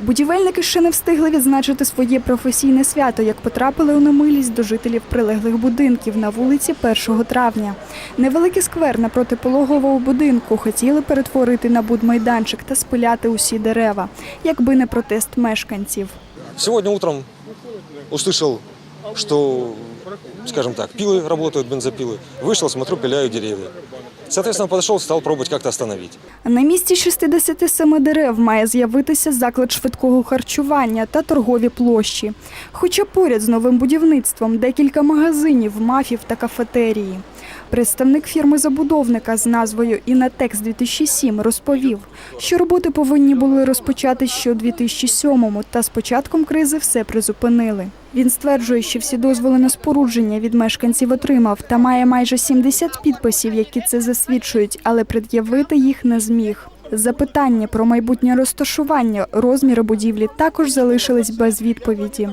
Будівельники ще не встигли відзначити своє професійне свято, як потрапили у немилість до жителів прилеглих будинків на вулиці 1 травня. Невеликий сквер напроти пологового будинку хотіли перетворити на будмайданчик та спиляти усі дерева, якби не протест мешканців. Сегодня утром услышал, что, скажем так, пилы работают, бензопилы. Вышел, смотрю, пиляют деревья. Соответственно, подошел, стал пробовать как-то остановить. На місці 67 дерев має з'явитися заклад швидкого харчування та торгові площі. Хоча поряд з новим будівництвом декілька магазинів, мафів та кафетерії. Представник фірми-забудовника з назвою «Інатекс 2007» розповів, що роботи повинні були розпочати ще у 2007-му, та з початком кризи все призупинили. Він стверджує, що всі дозволи на спорудження від мешканців отримав та має майже 70 підписів, які це засвідчують, але пред'явити їх не зміг. Запитання про майбутнє розташування, розміри будівлі також залишились без відповіді.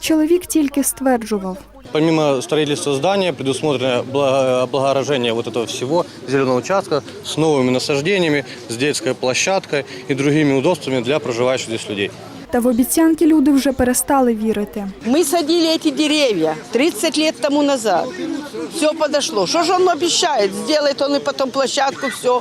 Чоловік тільки стверджував. Помимо строительства здания предусмотрено благо- облагорожение вот этого всего зеленого участка с новыми насаждениями, с детской площадкой и другими удобствами для проживающих здесь людей. Та в обіцянки люди вже перестали вірити. Мы садили эти деревья 30 лет тому назад. Все подошло. Что же он обещает? Сделает он и потом площадку, все.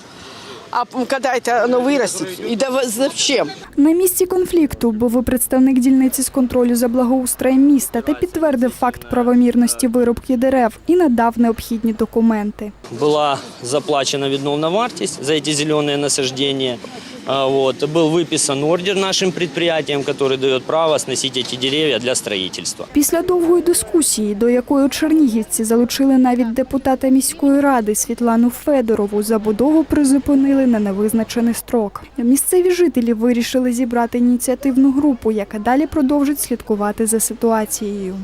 А когда это оно вырастет? И да в- зачем? На місці конфлікту був і представник дільниці з контролю за благоустроєм міста та підтвердив факт правомірності вирубки дерев і надав необхідні документи. была заплачена відновна вартість за эти зеленые насаждения. А, Вот. Был выписан ордер нашим предприятиям, который дает право сносить эти деревья для строительства. Після довгої дискусії, до якої у Чернігівці залучили навіть депутата міської ради Світлану Федорову, забудову призупинили на невизначений строк. Місцеві жителі вирішили зібрати ініціативну групу, яка далі продовжить слідкувати за ситуацією.